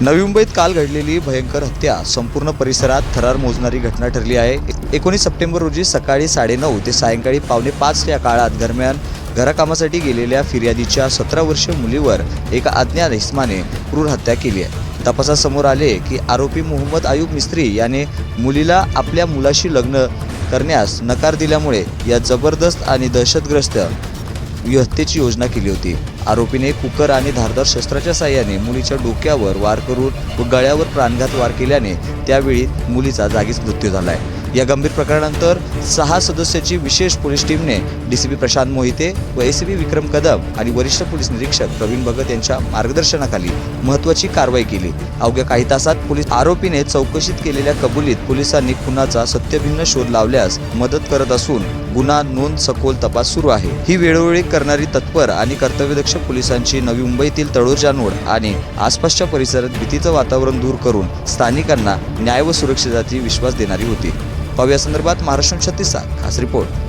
नवी मुंबईत काल घडलेली भयंकर हत्या संपूर्ण परिसरात थरार मोजणारी घटना ठरली आहे. एकोणीस सप्टेंबर रोजी सकाळी साडेनऊ ते सायंकाळी पावणे पाच या काळात दरम्यान घराकामासाठी गेलेल्या फिर्यादीच्या सतरा वर्षीय मुलीवर एका अज्ञात इस्माने क्रूर हत्या केली आहे. तपासात समोर आले की आरोपी मोहम्मद आयुब मिस्त्री याने मुलीला आपल्या मुलाशी लग्न करण्यास नकार दिल्यामुळे या जबरदस्त आणि दहशतग्रस्त हत्येची योजना केली होती. आरोपीने कुकर आणि धारदार शस्त्राच्या साह्याने मुलीच्या डोक्यावर वार करून व गळ्यावर प्राणघात वार केल्याने त्यावेळी मुलीचा जागीच मृत्यू झाला आहे या गंभीर प्रकरणानंतर सहा सदस्याची विशेष पोलीस टीमने डीसीपी प्रशांत मोहिते व एसीपी विक्रम कदम आणि वरिष्ठ पोलीस निरीक्षक प्रवीण भगत यांच्या मार्गदर्शनाखाली महत्त्वाची कारवाई केली. अवघ्या काही तासात पोलीस आरोपीने चौकशीत केलेल्या कबुलीत पोलिसांनी खुनाचा सत्यभिन्न शोध लावल्यास मदत करत असून गुन्हा नोंद सखोल तपास सुरू आहे. ही वेळोवेळी करणारी तत्पर आणि कर्तव्यदक्ष पोलिसांची नवी मुंबईतील तळोजा नोड आणि आसपासच्या परिसरात भीतीचं वातावरण दूर करून स्थानिकांना न्याय व सुरक्षेसाठी विश्वास देणारी होती. पाहूया संदर्भात महाराष्ट्र छत्तीसचा खास रिपोर्ट.